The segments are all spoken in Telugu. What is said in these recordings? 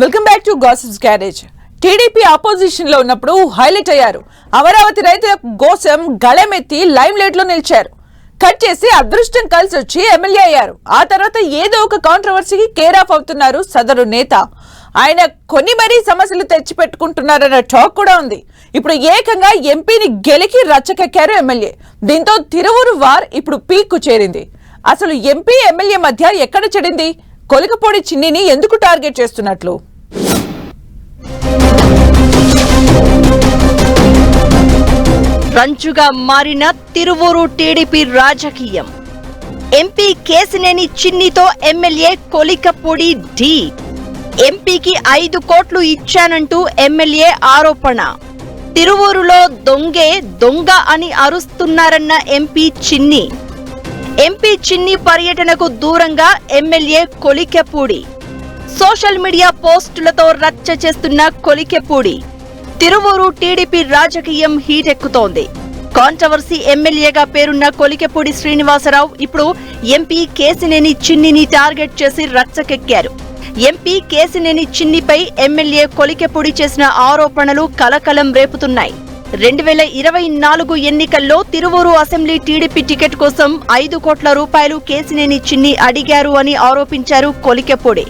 Welcome back to gossips garage TDP ఆపోజిషన్లో ఉన్నప్పుడు హైలైట్ అయ్యారు. అమరావతి రైతుల కోసం గళమెత్తి లైమ్ లైట్లో నిలిచారు. కట్ చేసి అదృష్టం కలిసి వచ్చి ఎమ్మెల్యే అయ్యారు. ఆ తర్వాత ఏదో ఒక కాంట్రవర్సీకి కేర్ ఆఫ్ అవుతున్నారు సదరు నేత. ఆయన కొన్ని మరీ సమస్యలు తెచ్చిపెట్టుకుంటున్నారన్న టాక్ కూడా ఉంది. ఇప్పుడు ఏకంగా ఎంపీని గెలికి రచ్చకెక్కారు ఎమ్మెల్యే. దీంతో తిరువురు వార్ ఇప్పుడు పీక్ చేరింది. అసలు ఎంపీ ఎమ్మెల్యే మధ్య ఎక్కడ చెడింది? కొలికపొడి చిన్నిని ఎందుకు టార్గెట్ చేస్తున్నట్లు? రంచుగా మారిన తిరువూరు టీడీపీ రాజకీయం. ఎంపీ కేసినేని చిన్నితో ఎమ్మెల్యే కొలికపూడి డి. ఎంపీకి ఐదు కోట్లు ఇచ్చానంటూ ఎమ్మెల్యే ఆరోపణ. తిరువూరులో దొంగే దొంగ అని అరుస్తున్నారన్న ఎంపీ చిన్ని. ఎంపీ చిన్ని పర్యటనకు దూరంగా ఎమ్మెల్యే కొలికెపూడి. సోషల్ మీడియా పోస్టులతో రచ్చ చేస్తున్న కొలికెపూడి. తిరువూరు టీడీపీ రాజకీయం హీటెక్కుతోంది. కాంట్రవర్సీ ఎమ్మెల్యేగా పేరున్న కొలికెపూడి శ్రీనివాసరావు ఇప్పుడు ఎంపీ కేసినేని చిన్నిని టార్గెట్ చేసి రచ్చకెక్కారు. ఎంపీ కేసినేని చిన్నిపై ఎమ్మెల్యే కొలికెపూడి చేసిన ఆరోపణలు కలకలం రేపుతున్నాయి. రెండు వేల ఇరవై నాలుగు ఎన్నికల్లో తిరువూరు అసెంబ్లీ టీడీపీ టికెట్ కోసం ఐదు కోట్ల రూపాయలు కేసినేని చిన్ని అడిగారు అని ఆరోపించారు కొలికెపూడి.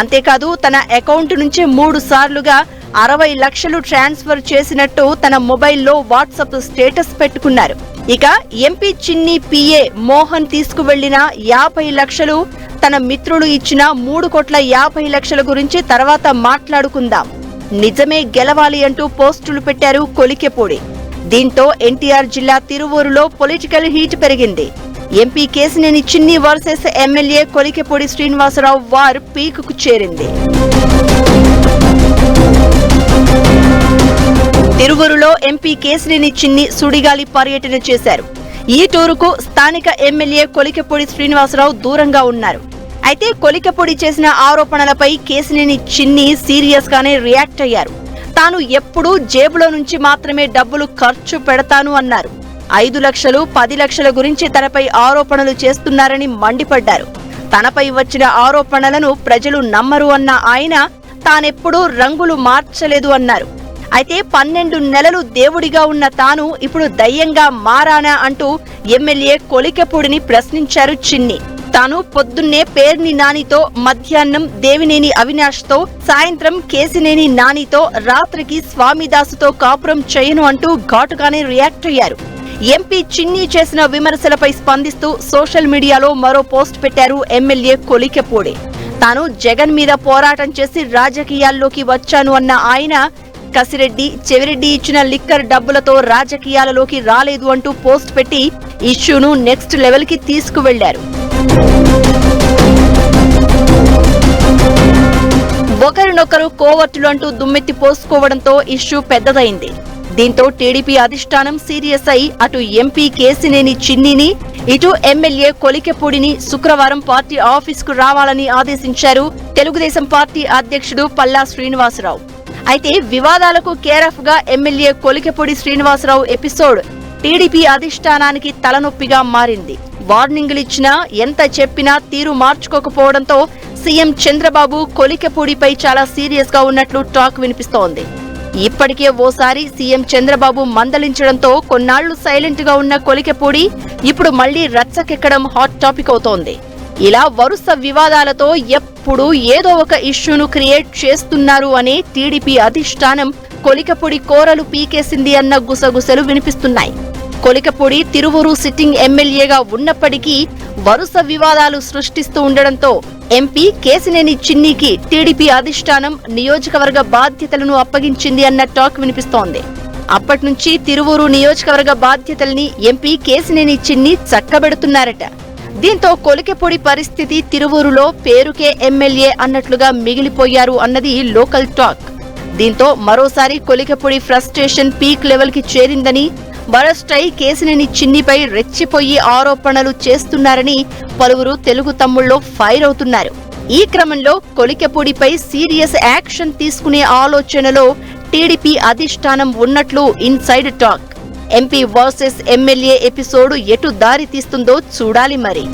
అంతేకాదు తన అకౌంట్ నుంచి మూడు సార్లుగా అరవై లక్షలు ట్రాన్స్ఫర్ చేసినట్టు తన మొబైల్లో వాట్సాప్ స్టేటస్ పెట్టుకున్నారు. ఇక ఎంపీ చిన్ని పిఏ మోహన్ తీసుకువెళ్ళిన యాభై లక్షలు తన మిత్రుడు ఇచ్చిన మూడు కోట్ల యాభై లక్షల గురించి తర్వాత మాట్లాడుకుందాం. నిజమే గెలవాలి అంటూ పోస్టులు పెట్టారు కొలికెపూడి దీంతో ఎన్టీఆర్ జిల్లా తిరువూరులో పొలిటికల్ హీట్ పెరిగింది. MP Kesineni Chinni versus MLA Kolikapudi Srinivasarao war పీకుకు చేరింది. తిరువురులో ఎంపీ కేసినేని చిన్ని సుడిగాలి పర్యటన చేశారు. ఈ టూరుకు స్థానిక ఎమ్మెల్యే కొలికెపూడి శ్రీనివాసరావు దూరంగా ఉన్నారు. అయితే కొలికపొడి చేసిన ఆరోపణలపై కేసినేని చిన్ని సీరియస్ గానే రియాక్ట్ అయ్యారు. తాను ఎప్పుడూ జేబులో నుంచి మాత్రమే డబ్బులు ఖర్చు పెడతాను అన్నారు. ఐదు లక్షలు పది లక్షల గురించి తనపై ఆరోపణలు చేస్తున్నారని మండిపడ్డారు. తనపై వచ్చిన ఆరోపణలను ప్రజలు నమ్మరు అన్న ఆయన తానెప్పుడూ రంగులు మార్చలేదు అన్నారు. అయితే పన్నెండు నెలలు దేవుడిగా ఉన్న తాను ఇప్పుడు దయ్యంగా మారానా అంటూ ఎమ్మెల్యే కొలికెపూడిని ప్రశ్నించారు చిన్ని. తాను పొద్దున్నే పేర్ని నానితో మధ్యాహ్నం దేవినేని అవినాష్తో సాయంత్రం కేసినేని నానితో రాత్రికి స్వామిదాసుతో కాపురం చేయను అంటూ ఘాటుగానే రియాక్ట్ అయ్యారు. ఎంపీ చిన్ని చేసిన విమర్శలపై స్పందిస్తూ సోషల్ మీడియాలో మరో పోస్ట్ పెట్టారు ఎమ్మెల్యే కొలికెపూడి తాను జగన్ మీద పోరాటం చేసి రాజకీయాల్లోకి వచ్చాను అన్న ఆయన కసిరెడ్డి చెవిరెడ్డి ఇచ్చిన లిక్కర్ డబ్బులతో రాజకీయాలలోకి రాలేదు అంటూ పోస్ట్ పెట్టి ఇష్యూను నెక్స్ట్ లెవెల్కి తీసుకువెళ్ళారు. ఒకరినొకరు కోవర్టులు అంటూ దుమ్మెత్తి పోసుకోవడంతో ఇష్యూ పెద్దదైంది. దీంతో టీడీపీ అధిష్టానం సీరియస్ అయి అటు ఎంపీ కేసినేని చిన్నిని ఇటు ఎమ్మెల్యే కొలికెపూడిని శుక్రవారం పార్టీ ఆఫీసుకు రావాలని ఆదేశించారు తెలుగుదేశం పార్టీ అధ్యక్షుడు పల్లా శ్రీనివాసరావు. అయితే వివాదాలకు కేరఫ్గా MLA Kolikapudi Srinivasarao episode TDP అధిష్టానానికి తలనొప్పిగా మారింది. వార్నింగులు ఇచ్చినా ఎంత చెప్పినా తీరు మార్చుకోకపోవడంతో సీఎం చంద్రబాబు కొలికపూడిపై చాలా సీరియస్గా ఉన్నట్లు టాక్ వినిపిస్తోంది. ఇప్పటికే ఓసారి సీఎం చంద్రబాబు మందలించడంతో కొన్నాళ్ళు సైలెంట్గా ఉన్న కొలికపూడి ఇప్పుడు మళ్ళీ రచ్చకెక్కడం హాట్ టాపిక్ అవుతోంది. ఇలా వరుస వివాదాలతో ఎప్పుడు ఏదో ఒక ఇష్యూను క్రియేట్ చేస్తున్నారు అనే టీడీపీ అధిష్టానం కొలికపొడి కోరలు పీకేసింది అన్న గుసగుసలు వినిపిస్తున్నాయి. కొలికపూడి తిరువురు సిట్టింగ్ ఎమ్మెల్యేగా ఉన్నప్పటికీ వరుస వివాదాలు సృష్టిస్తూ ఉండడంతో ఎంపీ కేసినేని చిన్నీకి టీడీపీ అధిష్టానం నియోజకవర్గ బాధ్యతలను అప్పగించింది అన్న టాక్ వినిపిస్తోంది. అప్పటి నుంచి తిరువూరు నియోజకవర్గ బాధ్యతల్ని ఎంపీ కేసినేని చిన్ని చక్కబెడుతున్నారట. దీంతో కొలికెపొడి పరిస్థితి తిరువూరులో పేరుకే ఎమ్మెల్యే అన్నట్లుగా మిగిలిపోయారు అన్నది లోకల్ టాక్. దీంతో మరోసారి కొలికెపొడి ఫ్రస్ట్రేషన్ పీక్ లెవెల్కి చేరిందని వరస్టై కేసినేని చిన్నిపై రెచ్చిపోయి ఆరోపణలు చేస్తున్నారని పలువురు తెలుగు తమ్ముళ్ళు ఫైర్ అవుతున్నారు. ఈ క్రమంలో కొలికెపూడిపై సీరియస్ యాక్షన్ తీసుకునే ఆలోచనలో టీడీపీ అధిష్టానం ఉన్నట్లు inside talk. MP versus MLA episode ఎటు దారి తీస్తుందో చూడాలి మరి.